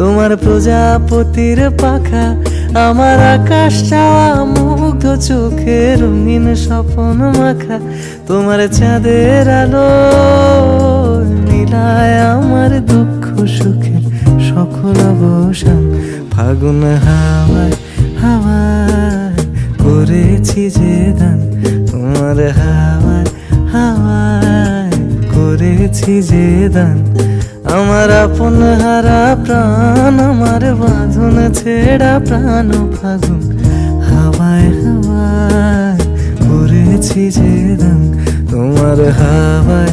তোমার প্রজাপতির পাখা, আমার আকাশ চাওয়া মুগ্ধ চোখে রঙিন স্বপন মাখা। তোমার চাঁদের আলো মিলায় আমার দুঃখ সুখের সকল অবসান। ফাগুন হাওয়ায় হাওয়ায় করেছি যে দান। তোমার হাওয়ায় হাওয়ায় করেছি যে দান। আমার আপন হারা প্রাণ, আমার বাঁধন ছেড়া প্রাণ ফাগুন হাওয়ায় হাওয়ায় করেছি যে রং, তোমার হাওয়ায়